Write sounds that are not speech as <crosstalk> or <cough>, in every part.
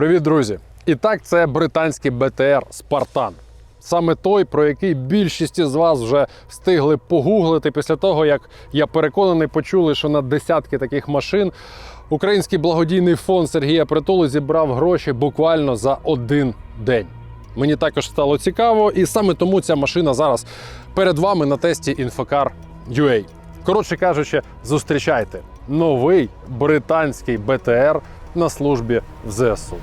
Привіт, друзі! І так, це британський БТР Спартан. Саме той, про який більшість із вас вже встигли погуглити після того, як я переконаний, почули, що на десятки таких машин український благодійний фонд Сергія Притули зібрав гроші буквально за один день. Мені також стало цікаво, і саме тому ця машина зараз перед вами на тесті Infocar UA. Коротше кажучи, зустрічайте новий британський БТР на службі в ЗСУ.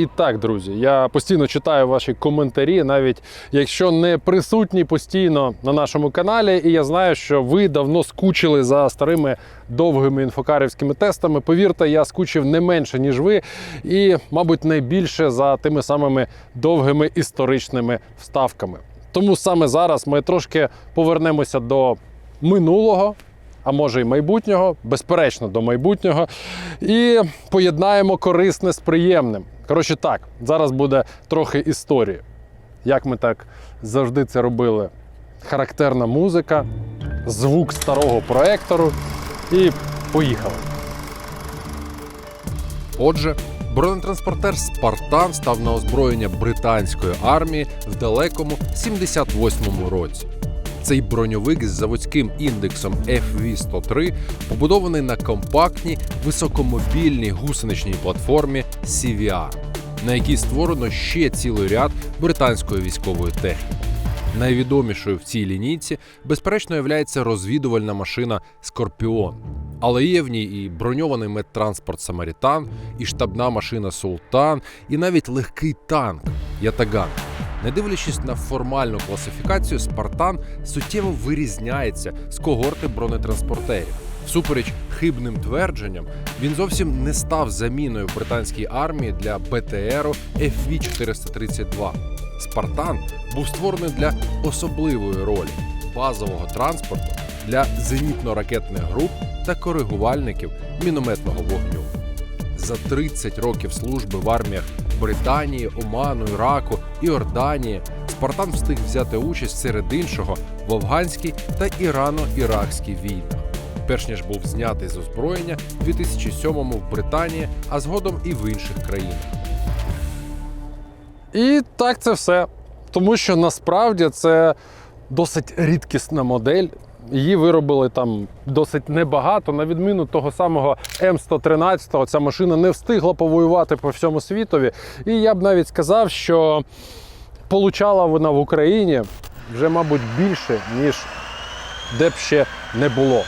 І так, друзі, я постійно читаю ваші коментарі, навіть якщо не присутні постійно на нашому каналі, і я знаю, що ви давно скучили за старими довгими інфокарівськими тестами. Повірте, я скучив не менше, ніж ви, і, мабуть, найбільше за тими самими довгими історичними вставками. Тому саме зараз ми трошки повернемося до минулого а може й майбутнього, безперечно, до майбутнього, і поєднаємо корисне з приємним. Коротше, так, зараз буде трохи історії. Як ми так завжди це робили. Характерна музика, звук старого проектору і поїхали. Отже, бронетранспортер Спартан став на озброєння британської армії в далекому 78-му році. Цей броньовик з заводським індексом FV103 побудований на компактній високомобільній гусеничній платформі CVR, на якій створено ще цілий ряд британської військової техніки. Найвідомішою в цій лінійці, безперечно, є розвідувальна машина Скорпіон. Але є в ній і броньований медтранспорт Самарітан, і штабна машина Султан, і навіть легкий танк Ятаган. Не дивлячись на формальну класифікацію, Спартан суттєво вирізняється з когорти бронетранспортерів. Всупереч хибним твердженням, він зовсім не став заміною британській армії для БТРу FV-432. Спартан був створений для особливої ролі базового транспорту для зенітно-ракетних груп та коригувальників мінометного вогню. За 30 років служби в арміях Британії, Оману, Іраку і Орданії Спартан встиг взяти участь серед іншого в афганській та ірано-іракській війнах. Перш ніж був знятий з озброєння у 2007-му в Британії, а згодом і в інших країнах. І так це все. Тому що насправді це досить рідкісна модель. Її виробили там досить небагато. На відміну того самого М113, ця машина не встигла повоювати по всьому світові. І я б навіть сказав, що получала вона в Україні вже, мабуть, більше, ніж де б ще не було.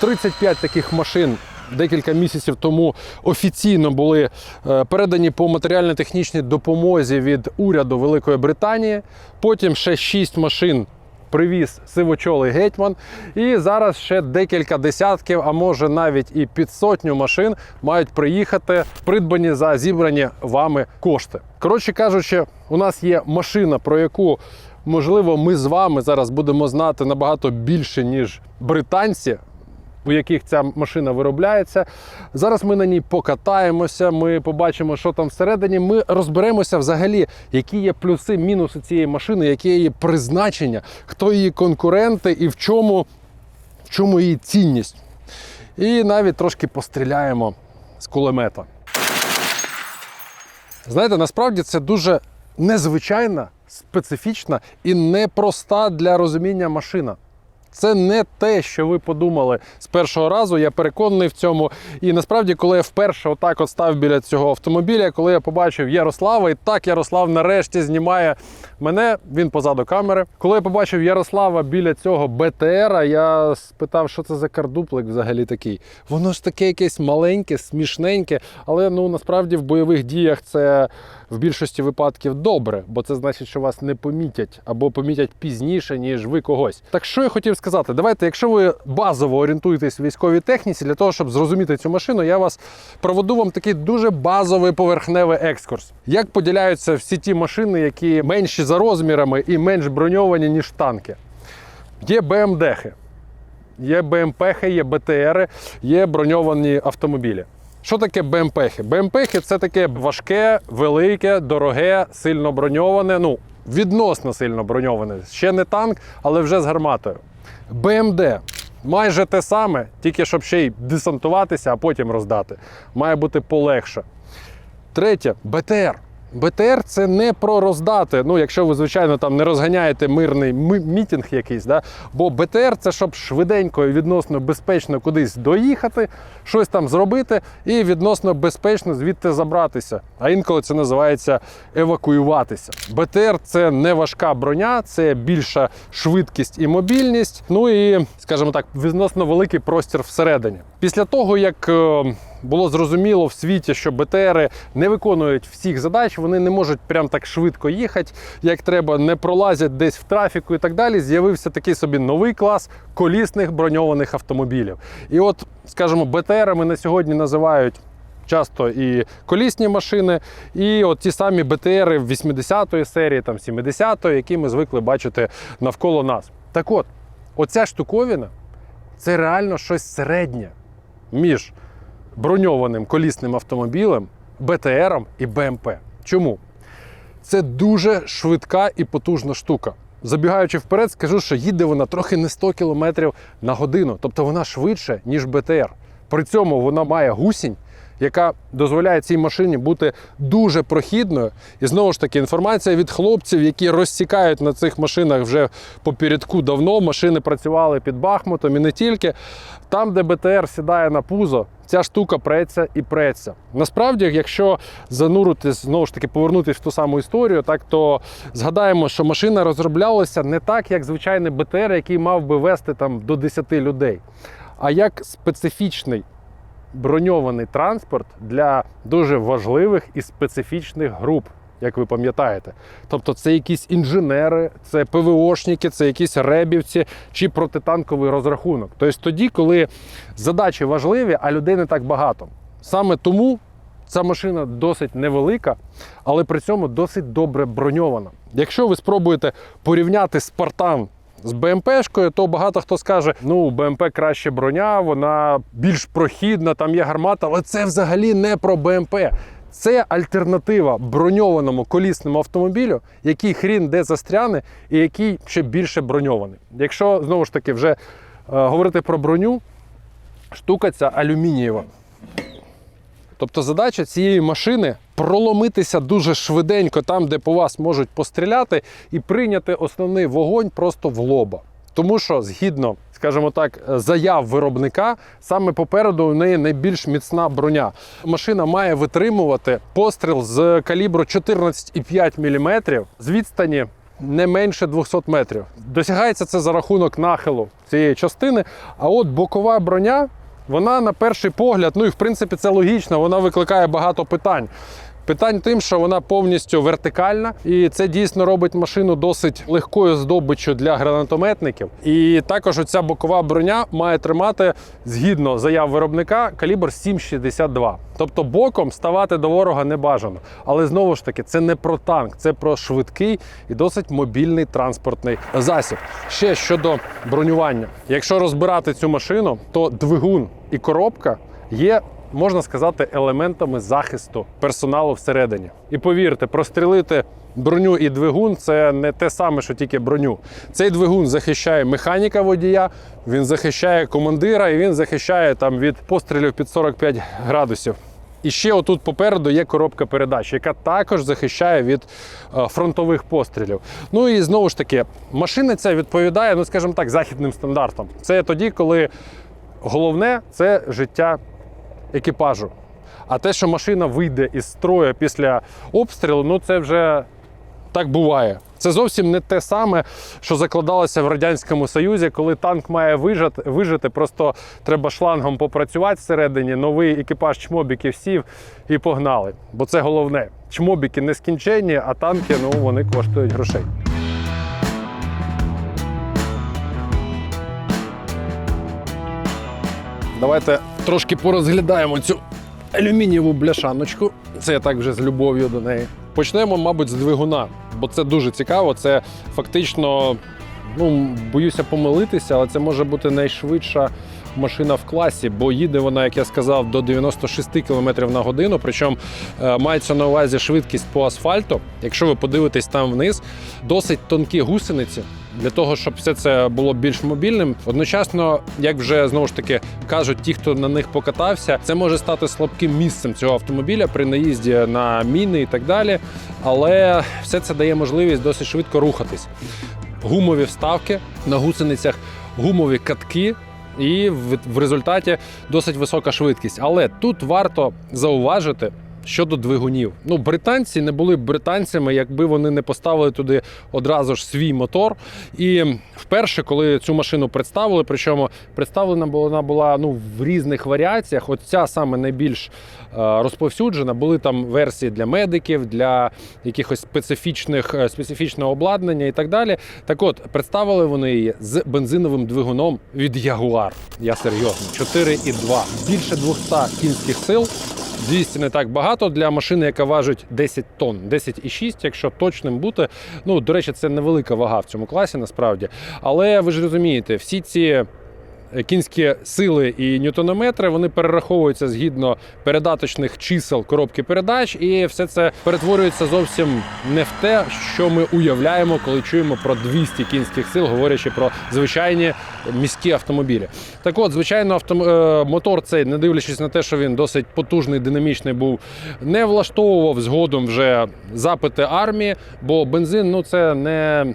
35 таких машин декілька місяців тому офіційно були е, передані по матеріально-технічній допомозі від уряду Великої Британії. Потім ще 6 машин привіз сивочолий гетьман. І зараз ще декілька десятків, а може навіть і під сотню машин мають приїхати придбані за зібрані вами кошти. Коротше кажучи, у нас є машина, про яку можливо ми з вами зараз будемо знати набагато більше, ніж британці. У яких ця машина виробляється. Зараз ми на ній покатаємося, ми побачимо, що там всередині. Ми розберемося взагалі, які є плюси, мінуси цієї машини, яке її призначення, хто її конкуренти і в чому, в чому її цінність. І навіть трошки постріляємо з кулемета. Знаєте, насправді це дуже незвичайна, специфічна і непроста для розуміння машина. Це не те, що ви подумали з першого разу. Я переконаний в цьому. І насправді, коли я вперше отак от став біля цього автомобіля, коли я побачив Ярослава, і так Ярослав нарешті знімає мене, він позаду камери. Коли я побачив Ярослава біля цього БТРа, я спитав, що це за кардуплик взагалі такий. Воно ж таке якесь маленьке, смішненьке, але ну насправді в бойових діях це в більшості випадків добре, бо це значить, що вас не помітять або помітять пізніше, ніж ви когось. Так що я хотів сказати, давайте, якщо ви базово орієнтуєтесь в військовій техніці, для того, щоб зрозуміти цю машину, я вас проведу вам такий дуже базовий поверхневий екскурс. Як поділяються всі ті машини, які менші за розмірами і менш броньовані, ніж танки. Є БМДхи, є БМПхи, є БТРи, є броньовані автомобілі. Що таке БМПхи? БМПхи це таке важке, велике, дороге, сильно броньоване. Ну, відносно сильно броньоване. Ще не танк, але вже з гарматою. БМД майже те саме, тільки щоб ще й десантуватися, а потім роздати. Має бути полегше. Третє БТР. БТР це не про роздати. Ну, якщо ви, звичайно, там не розганяєте мирний мітінг якийсь, да? бо БТР це щоб швиденько і відносно безпечно кудись доїхати, щось там зробити і відносно безпечно звідти забратися. А інколи це називається евакуюватися. БТР це не важка броня, це більша швидкість і мобільність. Ну і, скажімо так, відносно великий простір всередині. Після того, як е, було зрозуміло в світі, що БТРи не виконують всіх задач, вони не можуть прям так швидко їхати, як треба, не пролазять десь в трафіку і так далі. З'явився такий собі новий клас колісних броньованих автомобілів. І от, скажімо, БТРами на сьогодні називають. Часто і колісні машини, і от ті самі БТРи 80-ї серії, там 70-ї, які ми звикли бачити навколо нас. Так от, оця штуковина це реально щось середнє між броньованим колісним автомобілем, БТРом і БМП. Чому? Це дуже швидка і потужна штука. Забігаючи вперед, скажу, що їде вона трохи не 100 км на годину, тобто вона швидше, ніж БТР. При цьому вона має гусінь, яка дозволяє цій машині бути дуже прохідною. І знову ж таки, інформація від хлопців, які розсікають на цих машинах вже попередку давно. Машини працювали під Бахмутом і не тільки. Там, де БТР сідає на пузо, ця штука преться і преться. Насправді, якщо зануритись, знову ж таки, повернутися в ту саму історію, так то згадаємо, що машина розроблялася не так, як звичайний БТР, який мав би вести там до 10 людей, а як специфічний броньований транспорт для дуже важливих і специфічних груп. Як ви пам'ятаєте, тобто це якісь інженери, це ПВОшники, це якісь ребівці чи протитанковий розрахунок. Тобто тоді, коли задачі важливі, а людей не так багато. Саме тому ця машина досить невелика, але при цьому досить добре броньована. Якщо ви спробуєте порівняти Спартан з БМПшкою, то багато хто скаже: ну, БМП краще броня, вона більш прохідна, там є гармата, але це взагалі не про БМП. Це альтернатива броньованому колісному автомобілю, який хрін де застряне і який ще більше броньований. Якщо знову ж таки вже е, говорити про броню, штука ця алюмінієва. Тобто задача цієї машини проломитися дуже швиденько там, де по вас можуть постріляти, і прийняти основний вогонь просто в лоба. Тому що згідно, скажімо так, заяв виробника, саме попереду у неї найбільш міцна броня. Машина має витримувати постріл з калібру 14,5 мм з відстані не менше 200 метрів. Досягається це за рахунок нахилу цієї частини. А от бокова броня, вона на перший погляд, ну і в принципі це логічно, вона викликає багато питань. Питань тим, що вона повністю вертикальна, і це дійсно робить машину досить легкою здобиччю для гранатометників. І також оця бокова броня має тримати згідно заяв виробника калібр 7,62. Тобто боком ставати до ворога не бажано. Але знову ж таки, це не про танк, це про швидкий і досить мобільний транспортний засіб. Ще щодо бронювання, якщо розбирати цю машину, то двигун і коробка є можна сказати, елементами захисту персоналу всередині. І повірте, прострілити броню і двигун це не те саме, що тільки броню. Цей двигун захищає механіка водія, він захищає командира і він захищає там від пострілів під 45 градусів. І ще отут попереду є коробка передач, яка також захищає від е, фронтових пострілів. Ну і знову ж таки, машина ця відповідає, ну скажімо так, західним стандартам. Це тоді, коли головне це життя екіпажу. А те, що машина вийде із строю після обстрілу, ну це вже так буває. Це зовсім не те саме, що закладалося в Радянському Союзі, коли танк має вижити, вижити просто треба шлангом попрацювати всередині, новий екіпаж чмобіків сів і погнали. Бо це головне. Чмобіки нескінченні, а танки ну, вони коштують грошей. Давайте трошки порозглядаємо цю алюмінієву бляшаночку. Це я так вже з любов'ю до неї. Почнемо, мабуть, з двигуна, бо це дуже цікаво. Це фактично ну боюся помилитися, але це може бути найшвидша машина в класі, бо їде вона, як я сказав, до 96 км на годину. Причому е, мається на увазі швидкість по асфальту. Якщо ви подивитесь там вниз, досить тонкі гусениці. Для того, щоб все це було більш мобільним, одночасно, як вже знову ж таки кажуть ті, хто на них покатався, це може стати слабким місцем цього автомобіля при наїзді на міни і так далі. Але все це дає можливість досить швидко рухатись. Гумові вставки на гусеницях, гумові катки. І в, результаті досить висока швидкість. Але тут варто зауважити щодо двигунів. Ну, британці не були б британцями, якби вони не поставили туди одразу ж свій мотор. І вперше, коли цю машину представили, причому представлена вона була ну, в різних варіаціях. От ця саме найбільш е, розповсюджена. Були там версії для медиків, для якихось специфічних е, специфічного обладнання і так далі. Так от, представили вони її з бензиновим двигуном від Jaguar. Я серйозно, 4,2. Більше 200 кінських сил. 200 не так багато для машини, яка важить 10 тонн, 10,6, якщо точним бути. Ну, до речі, це невелика вага в цьому класі, насправді. Але ви ж розумієте, всі ці кінські сили і ньютонометри вони перераховуються згідно передаточних чисел коробки передач, і все це перетворюється зовсім не в те, що ми уявляємо, коли чуємо про 200 кінських сил, говорячи про звичайні міські автомобілі. Так от, звичайно, автом... е, мотор цей, не дивлячись на те, що він досить потужний, динамічний був, не влаштовував згодом вже запити армії, бо бензин ну це не.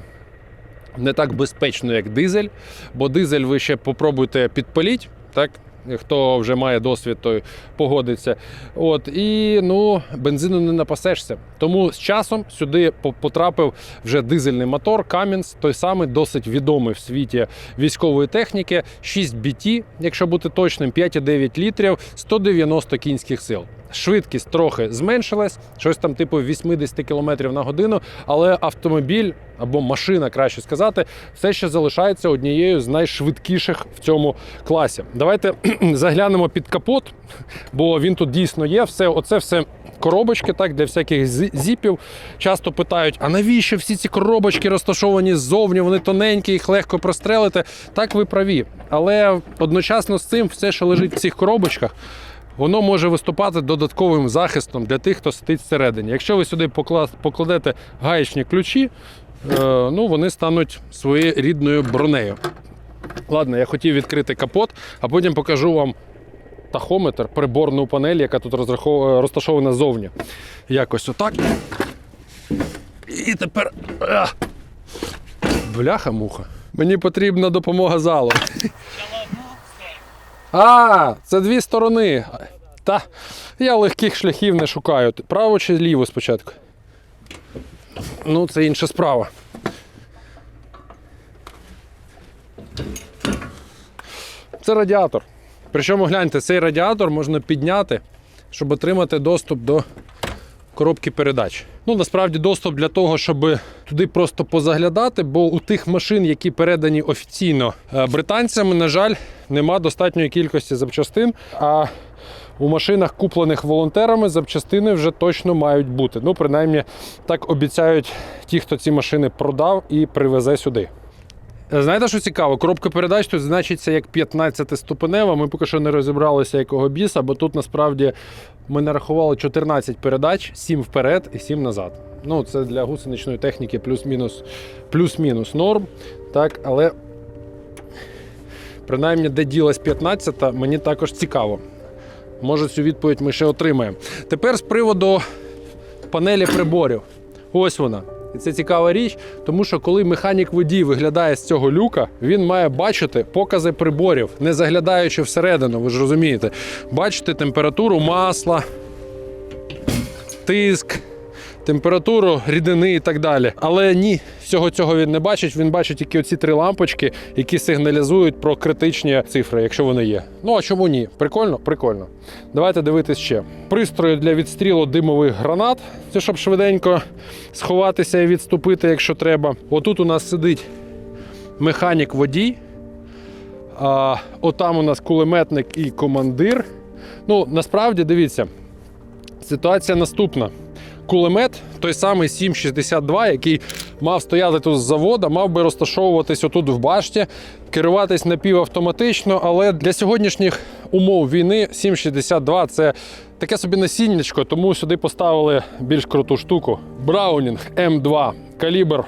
Не так безпечно, як дизель, бо дизель ви ще попробуйте підпаліть, так? Хто вже має досвід, той погодиться. От і ну бензину не напасешся. Тому з часом сюди потрапив вже дизельний мотор Cummins, той самий досить відомий в світі військової техніки. 6 BT, якщо бути точним, 5,9 літрів, 190 кінських сил. Швидкість трохи зменшилась, щось там типу 80 км на годину, але автомобіль або машина, краще сказати, все ще залишається однією з найшвидкіших в цьому класі. Давайте <clears throat> заглянемо під капот, бо він тут дійсно є. Все, оце все коробочки, так, для всяких зіпів. Часто питають: а навіщо всі ці коробочки розташовані ззовні? Вони тоненькі, їх легко прострелити. Так, ви праві. Але одночасно з цим все, що лежить в цих коробочках. Воно може виступати додатковим захистом для тих, хто сидить всередині. Якщо ви сюди покладете гаєчні ключі, е, ну, вони стануть своєрідною бронею. Ладно, я хотів відкрити капот, а потім покажу вам тахометр, приборну панель, яка тут розташована ззовні. Якось отак. І тепер. Бляха-муха. Мені потрібна допомога залу. А, це дві сторони. Та я легких шляхів не шукаю. Право чи ліво спочатку? Ну, це інша справа. Це радіатор. Причому гляньте, цей радіатор можна підняти, щоб отримати доступ до коробки передач. Ну, насправді, доступ для того, щоб туди просто позаглядати, бо у тих машин, які передані офіційно е, британцями, на жаль, нема достатньої кількості запчастин. А у машинах, куплених волонтерами, запчастини вже точно мають бути. Ну, принаймні, так обіцяють ті, хто ці машини продав і привезе сюди. Знаєте, що цікаво? Коробка передач тут значиться як 15-ступенева. Ми поки що не розібралися, якого біса, бо тут насправді ми нарахували 14 передач, 7 вперед і 7 назад. Ну, це для гусеничної техніки плюс-мінус, плюс-мінус норм. Так, але принаймні, де ділась 15-та, мені також цікаво. Може, цю відповідь ми ще отримаємо. Тепер з приводу панелі приборів. Ось вона. І це цікава річ, тому що коли механік водій виглядає з цього люка, він має бачити покази приборів, не заглядаючи всередину, ви ж розумієте. Бачити температуру масла, тиск, температуру рідини і так далі. Але ні, всього цього він не бачить. Він бачить тільки оці три лампочки, які сигналізують про критичні цифри, якщо вони є. Ну а чому ні? Прикольно? Прикольно. Давайте дивитись ще. Пристрої для відстрілу димових гранат. Це щоб швиденько сховатися і відступити, якщо треба. Отут у нас сидить механік водій. А, отам у нас кулеметник і командир. Ну, насправді, дивіться, ситуація наступна. Кулемет, той самий 7,62, який мав стояти тут з завода, мав би розташовуватись отут в башті, керуватись напівавтоматично, але для сьогоднішніх умов війни 7,62 це таке собі насіннячко, тому сюди поставили більш круту штуку. Браунінг М2, калібр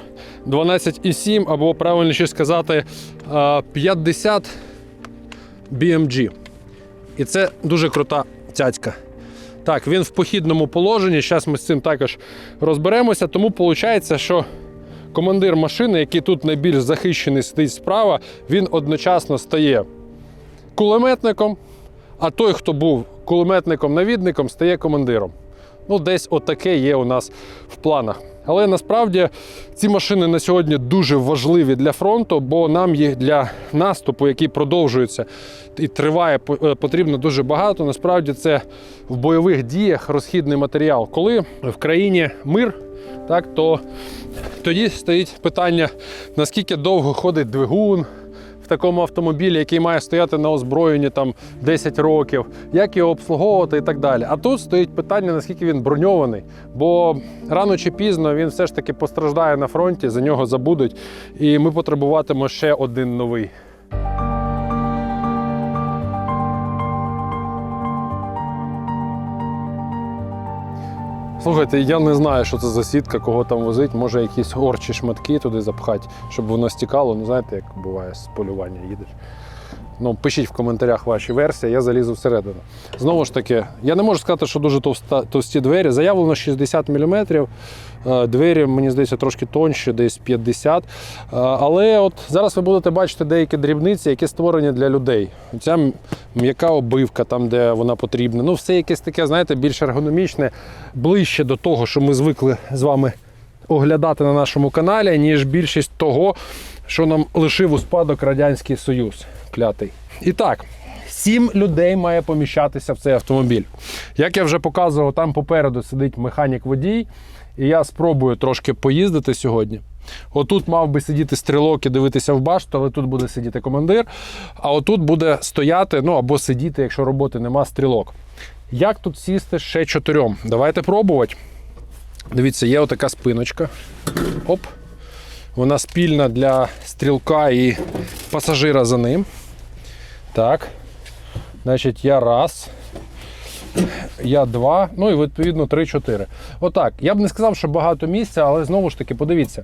12,7, або правильніше сказати, е, 50 BMG. І це дуже крута цяцька. Так, він в похідному положенні. Зараз ми з цим також розберемося. Тому виходить, що командир машини, який тут найбільш захищений сидить справа, він одночасно стає кулеметником, а той, хто був кулеметником-навідником, стає командиром. Ну, десь отаке є у нас в планах. Але насправді ці машини на сьогодні дуже важливі для фронту, бо нам їх для наступу, який продовжується і триває, е, потрібно дуже багато. Насправді це в бойових діях розхідний матеріал. Коли в країні мир, так то тоді стоїть питання, наскільки довго ходить двигун такому автомобілі, який має стояти на озброєнні там 10 років, як його обслуговувати і так далі. А тут стоїть питання, наскільки він броньований, бо рано чи пізно він все ж таки постраждає на фронті, за нього забудуть, і ми потребуватимемо ще один новий. Слухайте, я не знаю, що це за сітка, кого там возить. Може, якісь орчі шматки туди запхати, щоб воно стікало. Ну, знаєте, як буває з полювання їдеш. Ну, пишіть в коментарях ваші версії, я залізу всередину. Знову ж таки, я не можу сказати, що дуже товста, товсті двері. Заявлено 60 мм. Двері, мені здається, трошки тонші, десь 50. Е, Але от зараз ви будете бачити деякі дрібниці, які створені для людей. Ця м'яка обивка, там, де вона потрібна. Ну, все якесь таке, знаєте, більш ергономічне, ближче до того, що ми звикли з вами оглядати на нашому каналі, ніж більшість того, що нам лишив у спадок Радянський Союз клятий. І так, сім людей має поміщатися в цей автомобіль. Як я вже показував, там попереду сидить механік-водій, і я спробую трошки поїздити сьогодні. Отут мав би сидіти стрілок і дивитися в башту, але тут буде сидіти командир. А отут буде стояти, ну або сидіти, якщо роботи нема, стрілок. Як тут сісти ще чотирьом? Давайте пробувати. Дивіться, є отака спиночка. Оп. Вона спільна для стрілка і пасажира за ним. Так. Значить, я раз. Я два, ну і відповідно 3-4. Отак. Я б не сказав, що багато місця, але знову ж таки, подивіться.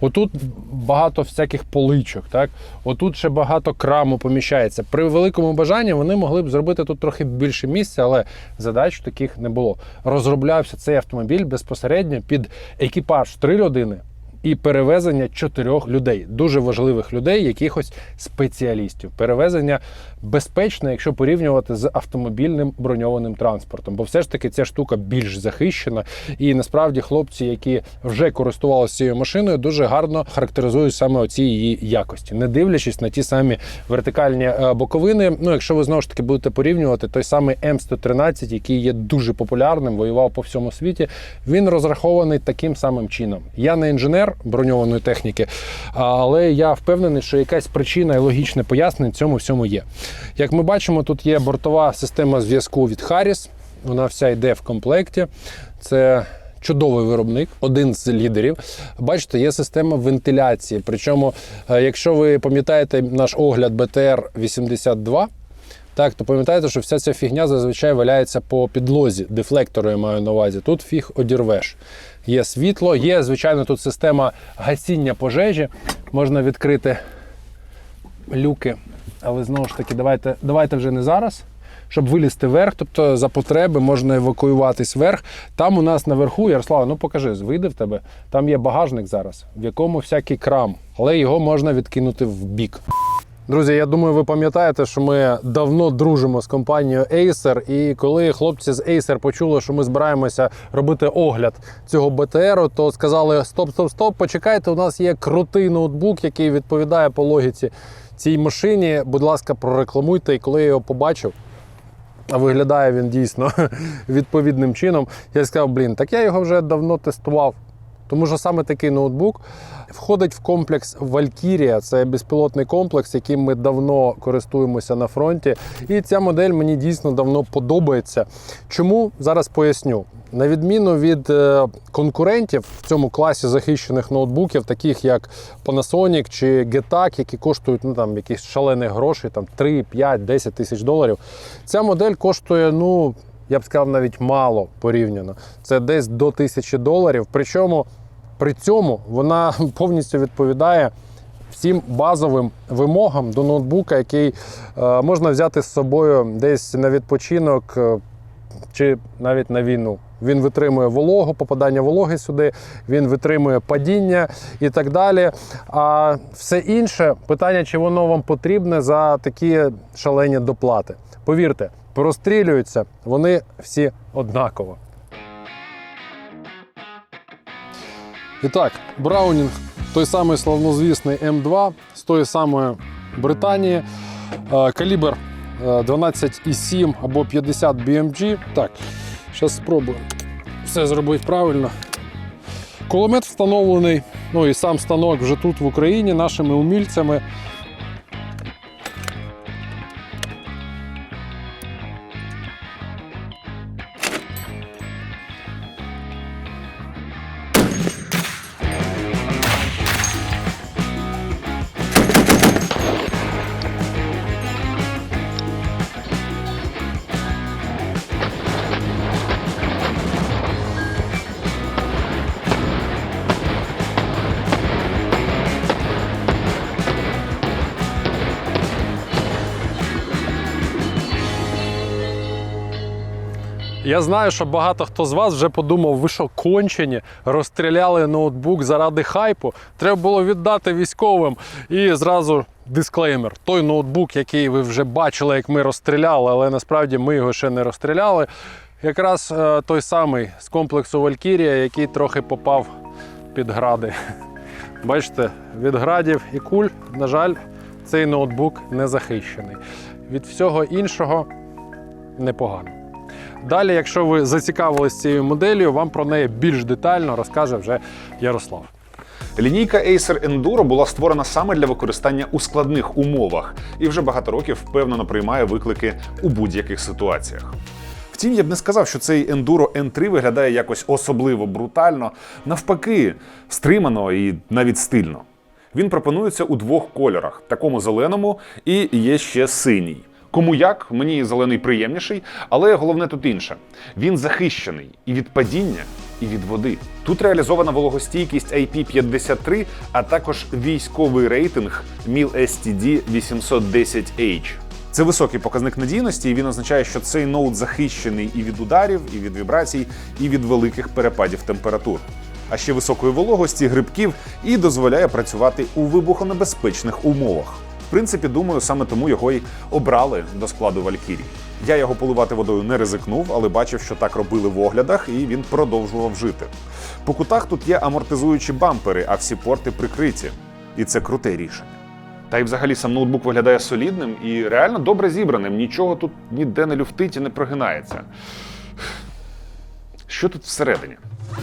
Отут багато всяких поличок, так? Отут ще багато краму поміщається. При великому бажанні вони могли б зробити тут трохи більше місця, але задач таких не було. Розроблявся цей автомобіль безпосередньо під екіпаж три людини і перевезення чотирьох людей, дуже важливих людей, якихось спеціалістів. Перевезення безпечне, якщо порівнювати з автомобільним броньованим транспортом, бо все ж таки ця штука більш захищена. І насправді хлопці, які вже користувалися цією машиною, дуже гарно характеризують саме оці її якості, не дивлячись на ті самі вертикальні е, боковини. Ну, якщо ви знову ж таки будете порівнювати той самий М113, який є дуже популярним, воював по всьому світі, він розрахований таким самим чином. Я не інженер броньованої техніки, але я впевнений, що якась причина і логічне пояснення цьому всьому є. Як ми бачимо, тут є бортова система зв'язку від Harris. Вона вся йде в комплекті. Це чудовий виробник, один з лідерів. Бачите, є система вентиляції. Причому, е, якщо ви пам'ятаєте наш огляд БТР 82. Так, то пам'ятаєте, що вся ця фігня зазвичай валяється по підлозі, дефлектору я маю на увазі. Тут фіг одірвеш. Є світло, є, звичайно, тут система гасіння пожежі. Можна відкрити люки, але знову ж таки, давайте, давайте вже не зараз. Щоб вилізти вверх, тобто за потреби можна евакуюватись вверх. Там у нас наверху, Ярослава, ну покажи, вийде в тебе. Там є багажник зараз, в якому всякий крам, але його можна відкинути в бік. Друзі, я думаю, ви пам'ятаєте, що ми давно дружимо з компанією Acer. І коли хлопці з Acer почули, що ми збираємося робити огляд цього БТРу, то сказали: стоп, стоп, стоп, почекайте, у нас є крутий ноутбук, який відповідає по логіці цій машині. Будь ласка, прорекламуйте. І коли я його побачив, а виглядає він дійсно <laughs> відповідним чином. Я сказав, блін, так я його вже давно тестував. Тому що саме такий ноутбук входить в комплекс Valkyria. Це безпілотний комплекс, яким ми давно користуємося на фронті. І ця модель мені дійсно давно подобається. Чому зараз поясню. На відміну від е, конкурентів в цьому класі захищених ноутбуків, таких як Panasonic чи Getac, які коштують ну, там, якісь шалені гроші, там 3, 5, 10 тисяч доларів, ця модель коштує, ну, я б сказав, навіть мало порівняно. Це десь до тисячі доларів. Причому при цьому вона <laughs> повністю відповідає всім базовим вимогам до ноутбука, який е, можна взяти з собою десь на відпочинок е, чи навіть на війну. Він витримує вологу, попадання вологи сюди, він витримує падіння і так далі. А все інше питання, чи воно вам потрібне за такі шалені доплати. Повірте, прострілюються вони всі однаково. І так, Браунінг, той самий славнозвісний М2 з тої самої Британії. Е, Калібр е, 12,7 або 50 BMG. Так, зараз спробую все зробити правильно. Кулемет встановлений, ну і сам станок вже тут в Україні нашими умільцями. Я знаю, що багато хто з вас вже подумав, ви що кончені, розстріляли ноутбук заради хайпу. Треба було віддати військовим. І зразу дисклеймер. Той ноутбук, який ви вже бачили, як ми розстріляли, але насправді ми його ще не розстріляли. Якраз е, той самий з комплексу Valkyria, який трохи попав під гради. <laughs> Бачите, від градів і куль, на жаль, цей ноутбук не захищений. Від всього іншого непогано. Далі, якщо ви зацікавились цією моделлю, вам про неї більш детально розкаже вже Ярослав. Лінійка Acer Enduro була створена саме для використання у складних умовах і вже багато років впевнено приймає виклики у будь-яких ситуаціях. Втім, я б не сказав, що цей Enduro N3 виглядає якось особливо брутально, навпаки, стримано і навіть стильно. Він пропонується у двох кольорах: такому зеленому і є ще синій. Кому як, мені зелений приємніший, але головне тут інше: він захищений і від падіння, і від води. Тут реалізована вологостійкість IP53, а також військовий рейтинг MIL-STD 810H. Це високий показник надійності, і він означає, що цей ноут захищений і від ударів, і від вібрацій, і від великих перепадів температур. А ще високої вологості, грибків і дозволяє працювати у вибухонебезпечних умовах. В принципі, думаю, саме тому його й обрали до складу Валькірії. Я його поливати водою не ризикнув, але бачив, що так робили в оглядах, і він продовжував жити. По кутах тут є амортизуючі бампери, а всі порти прикриті. І це круте рішення. Та й взагалі сам ноутбук виглядає солідним і реально добре зібраним. Нічого тут ніде не люфтить і не прогинається. Що тут всередині?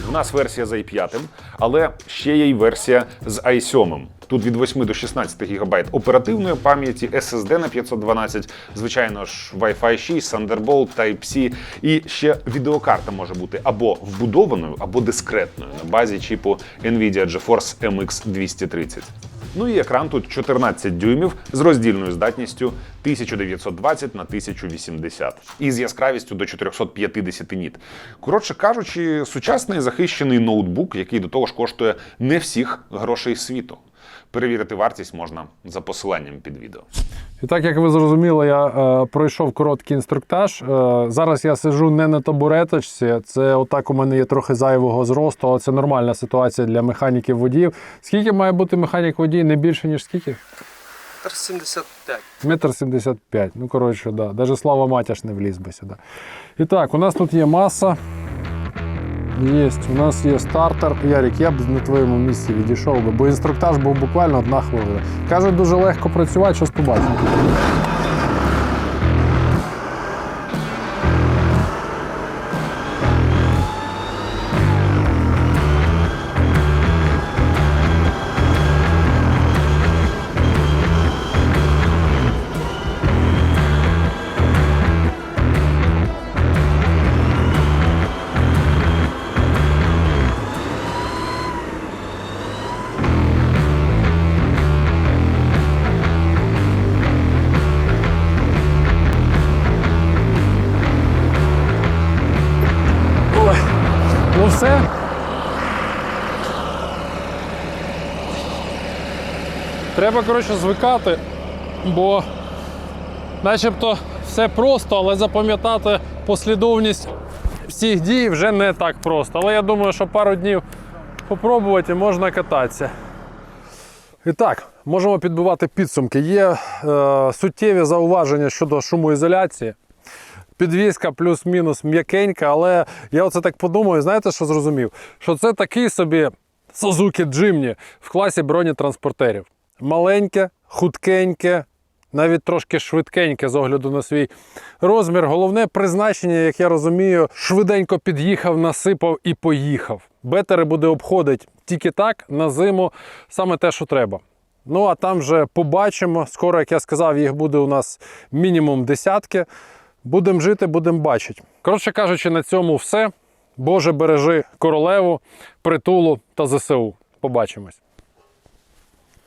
У нас версія з i5, але ще є й версія з i7. Тут від 8 до 16 ГБ оперативної пам'яті, SSD на 512, звичайно ж, Wi-Fi 6, Thunderbolt, Type-C. І ще відеокарта може бути або вбудованою, або дискретною на базі чіпу Nvidia GeForce MX 230. Ну і екран тут 14 дюймів з роздільною здатністю 1920 на 1080 і з яскравістю до 450 ніт. Коротше кажучи, сучасний захищений ноутбук, який до того ж коштує не всіх грошей світу. Перевірити вартість можна за посиланням під відео. І так, як ви зрозуміли, я е, пройшов короткий інструктаж. Е, зараз я сижу не на табуреточці. Це отак у мене є трохи зайвого зросту, але це нормальна ситуація для механіків водіїв. Скільки має бути механік водій? Не більше, ніж скільки? Метр 75. Метр сімдесят п'ять. Ну, коротше, да. Даже слава матяш не вліз би сюди. І так, у нас тут є маса. Є, у нас є стартер. Ярік, я б на твоєму місці відійшов би, бо інструктаж був буквально одна хвилина. Кажуть, дуже легко працювати, щось побачимо. Треба, коротше, звикати, бо начебто все просто, але запам'ятати послідовність всіх дій вже не так просто. Але я думаю, що пару днів попробувати можна кататися. І так, можемо підбивати підсумки. Є е, суттєві зауваження щодо шумоізоляції. Підвізка плюс-мінус м'якенька, але я оце так подумаю, знаєте, що зрозумів? Що це такий собі Suzuki Jimny в класі бронетранспортерів. Маленьке, худкеньке, навіть трошки швидкеньке з огляду на свій розмір. Головне призначення, як я розумію, швиденько під'їхав, насипав і поїхав. Бетери буде обходити тільки так на зиму, саме те, що треба. Ну а там вже побачимо. Скоро, як я сказав, їх буде у нас мінімум десятки. Будемо жити, будемо бачити. Коротше кажучи, на цьому все. Боже, бережи королеву, притулу та ЗСУ. Побачимось.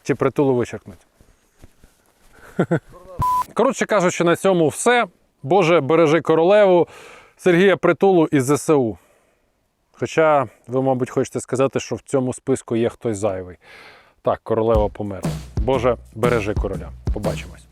Чи притулу вичеркнуть? Коротше кажучи, на цьому все. Боже, бережи королеву, Сергія Притулу і ЗСУ. Хоча ви, мабуть, хочете сказати, що в цьому списку є хтось зайвий. Так, королева померла. Боже, бережи короля. Побачимось.